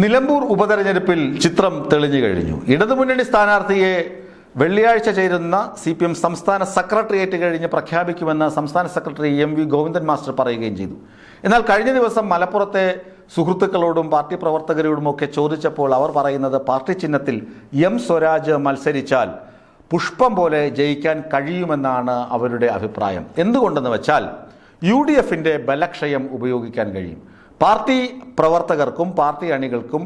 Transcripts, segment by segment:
നിലമ്പൂർ ഉപതെരഞ്ഞെടുപ്പിൽ ചിത്രം തെളിഞ്ഞു കഴിഞ്ഞു. ഇടതുമുന്നണി സ്ഥാനാർത്ഥിയെ വെള്ളിയാഴ്ച ചേരുന്ന സി പി എം സംസ്ഥാന സെക്രട്ടേറിയറ്റ് കഴിഞ്ഞ് പ്രഖ്യാപിക്കുമെന്ന് സംസ്ഥാന secretary M V Govindan master പറയുകയും ചെയ്തു. എന്നാൽ കഴിഞ്ഞ ദിവസം മലപ്പുറത്തെ സുഹൃത്തുക്കളോടും പാർട്ടി പ്രവർത്തകരോടും ഒക്കെ ചോദിച്ചപ്പോൾ അവർ പറയുന്നത് പാർട്ടി ചിഹ്നത്തിൽ എം സ്വരാജ് മത്സരിച്ചാൽ പുഷ്പം പോലെ ജയിക്കാൻ കഴിയുമെന്നാണ് അവരുടെ അഭിപ്രായം. എന്തുകൊണ്ടെന്ന് വെച്ചാൽ യു ഡി എഫിന്റെ ബലക്ഷയം ഉപയോഗിക്കാൻ കഴിയും. പാർട്ടി പ്രവർത്തകർക്കും പാർട്ടി അണികൾക്കും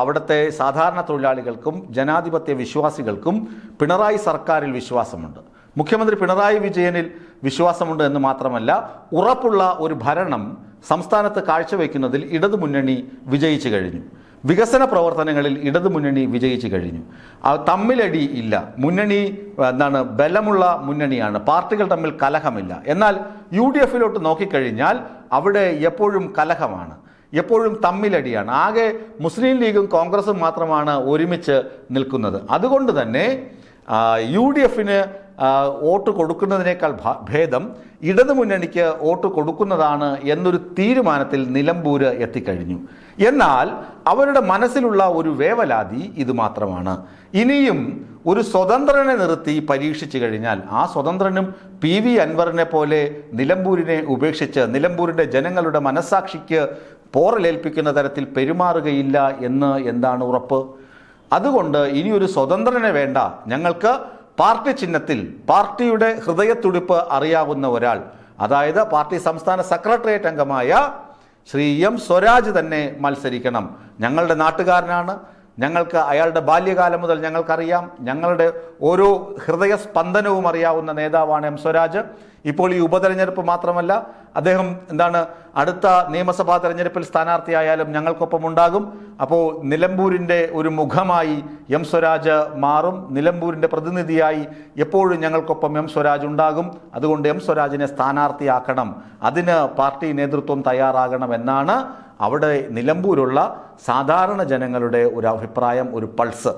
അവിടുത്തെ സാധാരണ തൊഴിലാളികൾക്കും ജനാധിപത്യ വിശ്വാസികൾക്കും പിണറായി സർക്കാരിൽ വിശ്വാസമുണ്ട്. മുഖ്യമന്ത്രി പിണറായി വിജയനിൽ വിശ്വാസമുണ്ട് എന്ന് മാത്രമല്ല ഉറപ്പുള്ള ഒരു ഭരണം സംസ്ഥാനത്ത് കാഴ്ചവെക്കുന്നതിൽ ഇടതുമുന്നണി വിജയിച്ചു കഴിഞ്ഞു. വികസന പ്രവർത്തനങ്ങളിൽ ഇടതുമുന്നണി വിജയിച്ചു കഴിഞ്ഞു. തമ്മിലടി ഇല്ല. മുന്നണി എന്താണ് ബലമുള്ള മുന്നണിയാണ്. പാർട്ടികൾ തമ്മിൽ കലഹമില്ല. എന്നാൽ യു ഡി എഫിലോട്ട് നോക്കിക്കഴിഞ്ഞാൽ അവിടെ എപ്പോഴും കലഹമാണ്. എപ്പോഴും തമ്മിലടിയാണ്. ആകെ മുസ്ലിം ലീഗും കോൺഗ്രസും മാത്രമാണ് ഒരുമിച്ച് നിൽക്കുന്നത്. അതുകൊണ്ട് തന്നെ യു ഡി എഫിന് വോട്ട് കൊടുക്കുന്നതിനേക്കാൾ ഭേദം ഇടതു മുന്നണിക്ക് വോട്ട് കൊടുക്കുന്നതാണ് എന്നൊരു തീരുമാനത്തിൽ നിലമ്പൂര് എത്തിക്കഴിഞ്ഞു. എന്നാൽ അവരുടെ മനസ്സിലുള്ള ഒരു വേവലാതി ഇത് മാത്രമാണ്. ഇനിയും ഒരു സ്വതന്ത്രനെ നിർത്തി പരീക്ഷിച്ചു കഴിഞ്ഞാൽ ആ സ്വതന്ത്രനും പി വി അൻവറിനെ പോലെ നിലമ്പൂരിനെ ഉപേക്ഷിച്ച് നിലമ്പൂരിന്റെ ജനങ്ങളുടെ മനസ്സാക്ഷിക്ക് പോറലേൽപ്പിക്കുന്ന തരത്തിൽ പെരുമാറുകയില്ല എന്ന് എന്താണ് ഉറപ്പ്? അതുകൊണ്ട് ഇനിയൊരു സ്വതന്ത്രനെ വേണ്ട. ഞങ്ങൾക്ക് പാർട്ടി ചിഹ്നത്തിൽ പാർട്ടിയുടെ ഹൃദയത്തുടിപ്പ് അറിയാവുന്ന ഒരാൾ അതായത് പാർട്ടി സംസ്ഥാന സെക്രട്ടേറിയറ്റ് അംഗമായ ശ്രീ എം സ്വരാജ് തന്നെ മത്സരിക്കണം. ഞങ്ങളുടെ നാട്ടുകാരനാണ്. ഞങ്ങൾക്ക് അയാളുടെ ബാല്യകാലം മുതൽ ഞങ്ങൾക്കറിയാം. ഞങ്ങളുടെ ഓരോ ഹൃദയ സ്പന്ദനവും അറിയാവുന്ന നേതാവാണ് എം സ്വരാജ്. ഇപ്പോൾ ഈ ഉപതെരഞ്ഞെടുപ്പ് മാത്രമല്ല അദ്ദേഹം എന്താണ് അടുത്ത നിയമസഭാ തെരഞ്ഞെടുപ്പിൽ സ്ഥാനാർത്ഥിയായാലും ഞങ്ങൾക്കൊപ്പം ഉണ്ടാകും. അപ്പോൾ നിലമ്പൂരിന്റെ ഒരു മുഖമായി എം സ്വരാജ് മാറും. നിലമ്പൂരിന്റെ പ്രതിനിധിയായി എപ്പോഴും ഞങ്ങൾക്കൊപ്പം എം സ്വരാജ് ഉണ്ടാകും. അതുകൊണ്ട് എം സ്വരാജിനെ സ്ഥാനാർത്ഥിയാക്കണം. അതിന് പാർട്ടി നേതൃത്വം തയ്യാറാകണം എന്നാണ് അവിടെ നിലമ്പൂരുള്ള സാധാരണ ജനങ്ങളുടെ ഒരു അഭിപ്രായം ഒരു പൾസ്.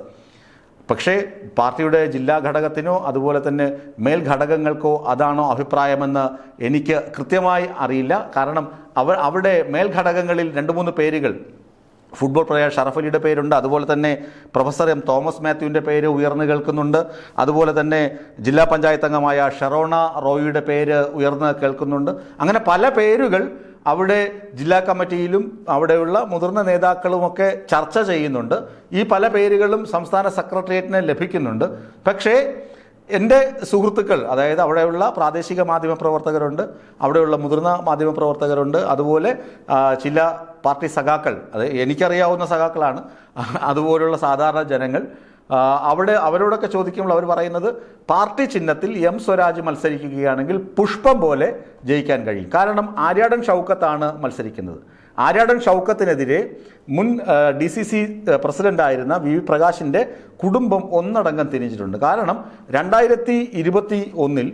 പക്ഷേ പാർട്ടിയുടെ ജില്ലാ ഘടകത്തിനോ അതുപോലെ തന്നെ മേൽ ഘടകങ്ങൾക്കോ അതാണോ അഭിപ്രായമെന്ന് എനിക്ക് കൃത്യമായി അറിയില്ല. കാരണം അവ അവിടെ മേൽ ഘടകങ്ങളിൽ രണ്ട് മൂന്ന് പേരുകൾ ഫുട്ബോൾ പ്ലെയർ ഷറഫ് അലിയുടെ പേരുണ്ട് അതുപോലെ തന്നെ പ്രൊഫസർ എം തോമസ് മാത്യുവിന്റെ പേര് ഉയർന്നു കേൾക്കുന്നുണ്ട് അതുപോലെ തന്നെ ജില്ലാ പഞ്ചായത്ത് അംഗമായ ഷെറോണ റോയിയുടെ പേര് ഉയർന്ന് കേൾക്കുന്നുണ്ട്. അങ്ങനെ പല പേരുകൾ അവിടെ ജില്ലാ കമ്മിറ്റിയിലും അവിടെയുള്ള മുതിർന്ന നേതാക്കളുമൊക്കെ ചർച്ച ചെയ്യുന്നുണ്ട്. ഈ പല പേരുകളും സംസ്ഥാന സെക്രട്ടേറിയറ്റിന് ലഭിക്കുന്നുണ്ട്. പക്ഷേ എന്റെ സുഹൃത്തുക്കൾ അതായത് അവിടെയുള്ള പ്രാദേശിക മാധ്യമ പ്രവർത്തകരുണ്ട് അവിടെയുള്ള മുതിർന്ന മാധ്യമ പ്രവർത്തകരുണ്ട് അതുപോലെ ചില പാർട്ടി സഖാക്കൾ അത് എനിക്കറിയാവുന്ന സഖാക്കളാണ് അതുപോലുള്ള സാധാരണ ജനങ്ങൾ. അവിടെ അവരോടൊക്കെ ചോദിക്കുമ്പോൾ അവർ പറയുന്നത് പാർട്ടി ചിഹ്നത്തിൽ എം സ്വരാജ് മത്സരിക്കുകയാണെങ്കിൽ പുഷ്പം പോലെ ജയിക്കാൻ കഴിയും. കാരണം ആര്യാടൻ ഷൗക്കത്താണ് മത്സരിക്കുന്നത്. ആര്യാടൻ ഷൗക്കത്തിനെതിരെ മുൻ ഡി സി സി പ്രസിഡന്റായിരുന്ന വി വി പ്രകാശിന്റെ കുടുംബം ഒന്നടങ്കം തിരിഞ്ഞിട്ടുണ്ട്. കാരണം രണ്ടായിരത്തി ഇരുപത്തി ഒന്നിൽ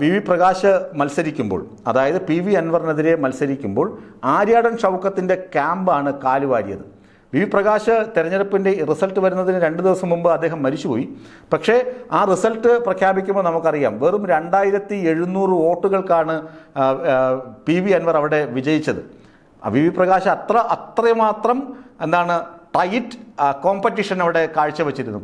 വി വി പ്രകാശ് മത്സരിക്കുമ്പോൾ അതായത് പി വി അൻവറിനെതിരെ മത്സരിക്കുമ്പോൾ ആര്യാടൻ ഷൗക്കത്തിന്റെ ക്യാമ്പാണ് കാലുവാരിയത്. വി പ്രകാശ് തെരഞ്ഞെടുപ്പിന്റെ റിസൾട്ട് വരുന്നതിന് രണ്ട് ദിവസം മുമ്പ് അദ്ദേഹം മരിച്ചുപോയി. പക്ഷേ ആ റിസൾട്ട് പ്രഖ്യാപിക്കുമ്പോൾ നമുക്കറിയാം വെറും രണ്ടായിരത്തി എഴുന്നൂറ് വോട്ടുകൾക്കാണ് പി വി അൻവർ അവിടെ വിജയിച്ചത്. വി വി പ്രകാശ് അത്ര അത്രമാത്രം എന്താണ് ടൈറ്റ് കോമ്പറ്റീഷൻ അവിടെ കാഴ്ചവെച്ചിരുന്നു.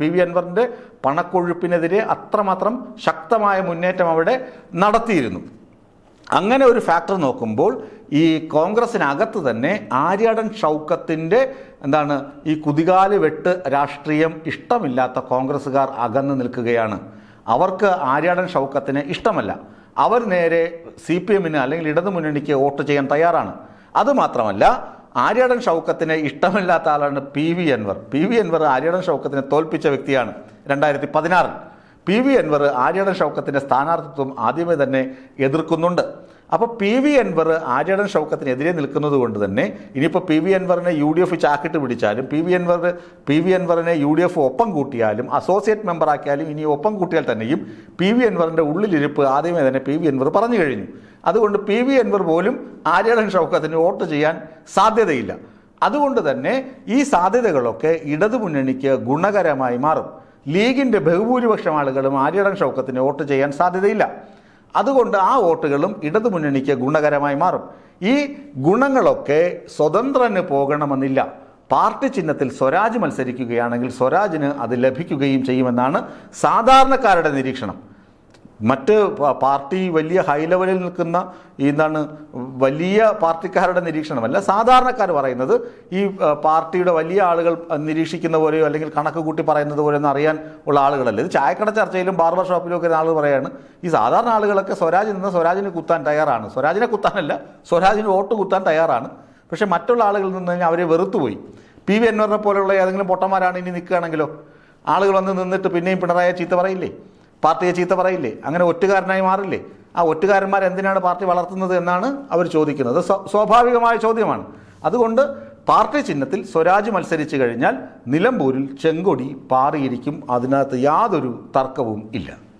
പി വി അൻവറിന്റെ പണക്കൊഴുപ്പിനെതിരെ അത്രമാത്രം ശക്തമായ മുന്നേറ്റം അവിടെ നടത്തിയിരുന്നു. അങ്ങനെ ഒരു ഫാക്ടർ നോക്കുമ്പോൾ ഈ കോൺഗ്രസിനകത്ത് തന്നെ ആര്യാടൻ ഷൗക്കത്തിന്റെ എന്താണ് ഈ കുതികാൽ വെട്ട് രാഷ്ട്രീയം ഇഷ്ടമില്ലാത്ത കോൺഗ്രസ്സുകാർ അകന്നു നിൽക്കുകയാണ്. അവർക്ക് ആര്യാടൻ ഷൗക്കത്തിന് ഇഷ്ടമല്ല. അവർ നേരെ സി പി എമ്മിന് അല്ലെങ്കിൽ ഇടതുമുന്നണിക്ക് വോട്ട് ചെയ്യാൻ തയ്യാറാണ്. അതുമാത്രമല്ല ആര്യാടൻ ഷൗക്കത്തിന് ഇഷ്ടമില്ലാത്ത ആളാണ് P V Anvar. P V Anvar Aryadan ഷൗക്കത്തിനെ തോൽപ്പിച്ച വ്യക്തിയാണ് രണ്ടായിരത്തി പതിനാറിൽ പി വി അൻവർ ആര്യാടൻ ഷൗക്കത്തിന്റെ സ്ഥാനാർത്ഥിത്വം ആദ്യമേ തന്നെ എതിർക്കുന്നുണ്ട്. അപ്പോൾ പി വി അൻവർ ആര്യടൻ ഷൗക്കത്തിനെതിരെ നിൽക്കുന്നത് കൊണ്ട് തന്നെ ഇനിയിപ്പോൾ പി വി അൻവറിനെ യു ഡി എഫ് ചാക്കിട്ട് പിടിച്ചാലും P V Anvar P V അൻവറിനെ യു ഡി എഫ് ഒപ്പം കൂട്ടിയാലും അസോസിയേറ്റ് മെമ്പറാക്കിയാലും ഇനി ഒപ്പം കൂട്ടിയാൽ തന്നെയും പി വി അൻവറിന്റെ ഉള്ളിലിരിപ്പ് ആദ്യമേ തന്നെ പി വി അൻവർ പറഞ്ഞു കഴിഞ്ഞു. അതുകൊണ്ട് പി വി അൻവർ പോലും ആര്യടൻ ഷൗക്കത്തിന് വോട്ട് ചെയ്യാൻ സാധ്യതയില്ല. അതുകൊണ്ട് തന്നെ ഈ സാധ്യതകളൊക്കെ ഇടതുമുന്നണിക്ക് ഗുണകരമായി മാറും. ലീഗിന്റെ ബഹുഭൂരിപക്ഷം ആളുകളും ആര്യടൻ ഷൗക്കത്തിന് വോട്ട് ചെയ്യാൻ സാധ്യതയില്ല. അതുകൊണ്ട് ആ വോട്ടുകളും ഇടതുമുന്നണിക്ക് ഗുണകരമായി മാറും. ഈ ഗുണങ്ങളൊക്കെ സ്വതന്ത്രന് പോകണമെന്നില്ല. പാർട്ടി ചിഹ്നത്തിൽ സ്വരാജ് മത്സരിക്കുകയാണെങ്കിൽ സ്വരാജിന് അത് ലഭിക്കുകയും ചെയ്യുമെന്നാണ് സാധാരണക്കാരുടെ നിരീക്ഷണം. മറ്റ് പാർട്ടി വലിയ ഹൈ ലെവലിൽ നിൽക്കുന്ന എന്താണ് വലിയ പാർട്ടിക്കാരുടെ നിരീക്ഷണമല്ല. സാധാരണക്കാർ പറയുന്നത് ഈ പാർട്ടിയുടെ വലിയ ആളുകൾ നിരീക്ഷിക്കുന്ന പോലെയോ അല്ലെങ്കിൽ കണക്ക് കൂട്ടി പറയുന്നത് പോലെയൊന്നും അറിയാൻ ഉള്ള ആളുകളല്ല. ഇത് ചായക്കട ചർച്ചയിലും ബാർബർ ഷോപ്പിലും ഒക്കെ ആളുകൾ പറയാണ്. ഈ സാധാരണ ആളുകളൊക്കെ സ്വരാജ് നിന്ന് സ്വരാജിന് കുത്താൻ തയ്യാറാണ്. സ്വരാജിനെ കുത്താനല്ല സ്വരാജിന് വോട്ട് കുത്താൻ തയ്യാറാണ്. പക്ഷേ മറ്റുള്ള ആളുകളിൽ നിന്ന് കഴിഞ്ഞാൽ അവരെ വെറുത്തുപോയി. പി വി അൻവറിനെ പോലെയുള്ള ഏതെങ്കിലും പൊട്ടന്മാരാണ് ഇനി നിൽക്കുകയാണെങ്കിലോ? ആളുകൾ വന്ന് നിന്നിട്ട് പിന്നെയും പിണറായ ചീത്ത പറയില്ലേ? പാർട്ടിയെ ചീത്ത പറയില്ലേ? അങ്ങനെ ഒറ്റുകാരനായി മാറില്ലേ? ആ ഒറ്റുകാരന്മാർ എന്തിനാണ് പാർട്ടി വളർത്തുന്നത് എന്നാണ് അവർ ചോദിക്കുന്നത്. സ്വ- സ്വാഭാവികമായ ചോദ്യമാണ്. അതുകൊണ്ട് പാർട്ടി ചിഹ്നത്തിൽ സ്വരാജ് മത്സരിച്ചു കഴിഞ്ഞാൽ നിലമ്പൂരിൽ ചെങ്കൊടി പാറിയിരിക്കും. അതിനകത്ത് യാതൊരു തർക്കവും ഇല്ല.